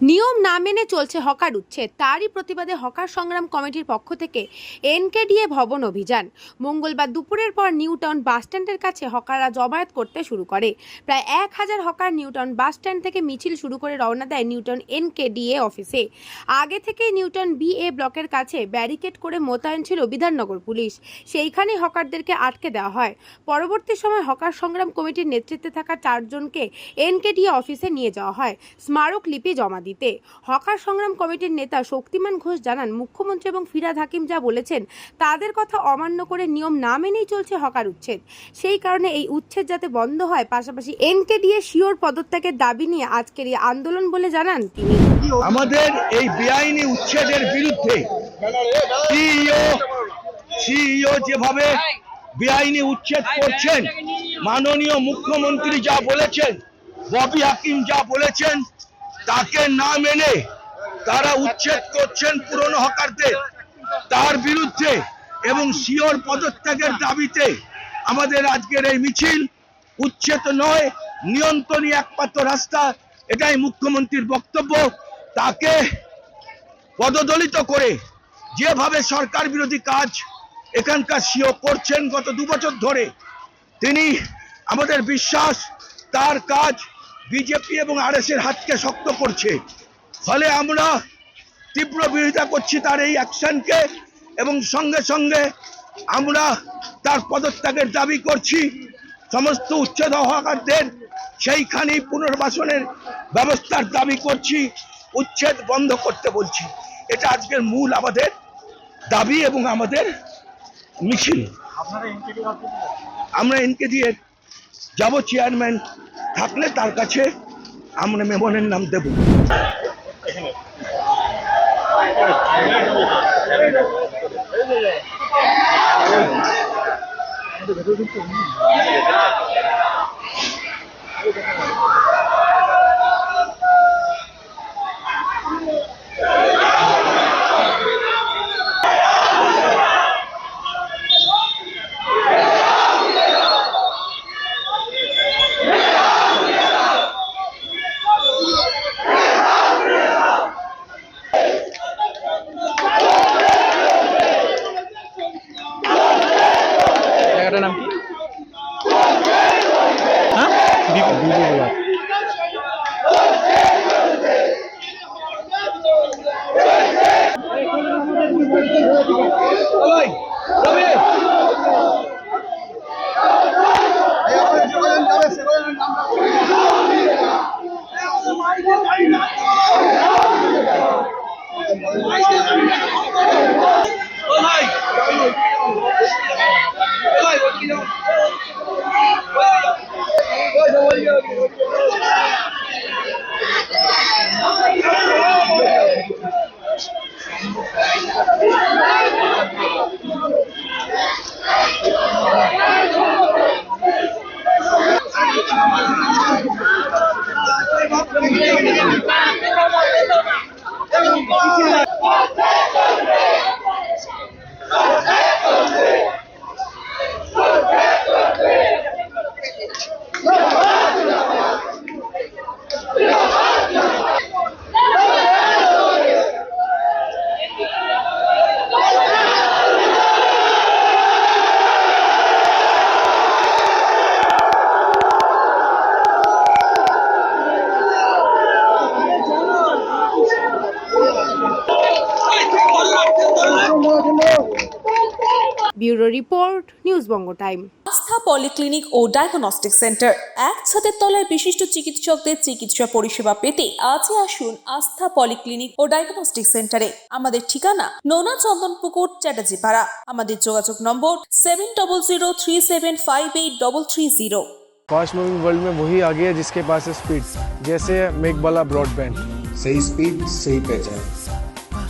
নিয়ম না মেনে চলছে হকার উচ্ছেদ। তারই প্রতিবাদে হকার সংগ্রাম কমিটির পক্ষ থেকে এনকেডিএ ভবন অভিযান। মঙ্গলবার দুপুরের পর নিউটাউন বাসস্ট্যান্ডের কাছে হকাররা জমায়েত করতে শুরু করে। প্রায় এক হাজার হকার নিউটাউন বাসস্ট্যান্ড থেকে মিছিল শুরু করে রওনা দেয় নিউটাউন এনকেডিএ অফিসে। আগে থেকেই নিউটাউন বিএ ব্লকের কাছে ব্যারিকেড করে মোতায়েন ছিল বিধাননগর পুলিশ। সেইখানেই হকারদেরকে আটকে দেওয়া হয়। পরবর্তী সময় হকার সংগ্রাম কমিটির নেতৃত্বে থাকা চারজনকে এনকেডিএ অফিসে নিয়ে যাওয়া হয়। স্মারক লিপি জমা দিতে। হকার সংগ্রাম কমিটির নেতা শক্তিমান ঘোষ জানান, মুখ্যমন্ত্রী এবং ফিরাদ হাকিম যা বলেছেন, তাদের কথা অমান্য করে নিয়ম না মেনেই চলছে হকার উচ্ছেদ। সেই কারণে এই উচ্ছেদ যাতে বন্ধ হয়, পাশাপাশি এনকেডিএ শিওর পদত্যাগের দাবি নিয়ে আজকের এই আন্দোলন বলে জানান তিনি। আমাদের এই বেআইনি উচ্ছেদের বিরুদ্ধে সিইও যেভাবে বেআইনি উচ্ছেদ করছেন, মাননীয় মুখ্যমন্ত্রী যা বলেছেন, ববি হাকিম যা বলেছেন তাকে না মেনে তারা উচ্ছেদ করছেন পুরনো হকারদের। তার বিরুদ্ধে এবং সিওর পদত্যাগের দাবিতে আমাদের আজকের এই মিছিল উচ্ছেদ নয়, নিয়ন্ত্রণই একমাত্র রাস্তা, এটাই মুখ্যমন্ত্রীর বক্তব্য। তাকে পদদলিত করে যেভাবে সরকার বিরোধী কাজ এখানকার সিও করছেন গত দু বছর ধরে, তিনি আমাদের বিশ্বাস, তার কাজ বিজেপি এবং আর এর হাতকে শক্ত করছে। ফলে আমরা তীব্র বিরোধিতা করছি তার এই অ্যাকশনকে এবং সঙ্গে সঙ্গে আমরা তার পদত্যাগের দাবি করছি। সমস্ত উচ্ছেদ হওয়াকারদের সেইখানেই পুনর্বাসনের ব্যবস্থার দাবি করছি উচ্ছেদ বন্ধ করতে বলছি। এটা আজকের মূল আমাদের দাবি এবং আমাদের মিছিল। আমরা এনকে দিয়ে যাব চেয়ারম্যান থাকলে তার কাছে আমরা মেমনের নাম দেব। জায়গাটার Bipul bureau report news Banga time Astha polyclinic ও ডায়াগনস্টিক সেন্টার এক ছাদের তলায় বিশিষ্ট চিকিৎসকদের চিকিৎসা পরিষেবা পেতে আজই আসুন আস্থা পলিক্লিনিক ও ডায়াগনস্টিক সেন্টারে আমাদের ঠিকানা নোনা চন্দনপুকুর চ্যাটার্জিপাড়া আমাদের যোগাযোগ নম্বর seven double zero three seven five eight double three zero fast moving world में वही आ गया जिसके पास है स्पीड जैसे मेक वाला ब्रॉडबैंड सही स्पीड सही पहचान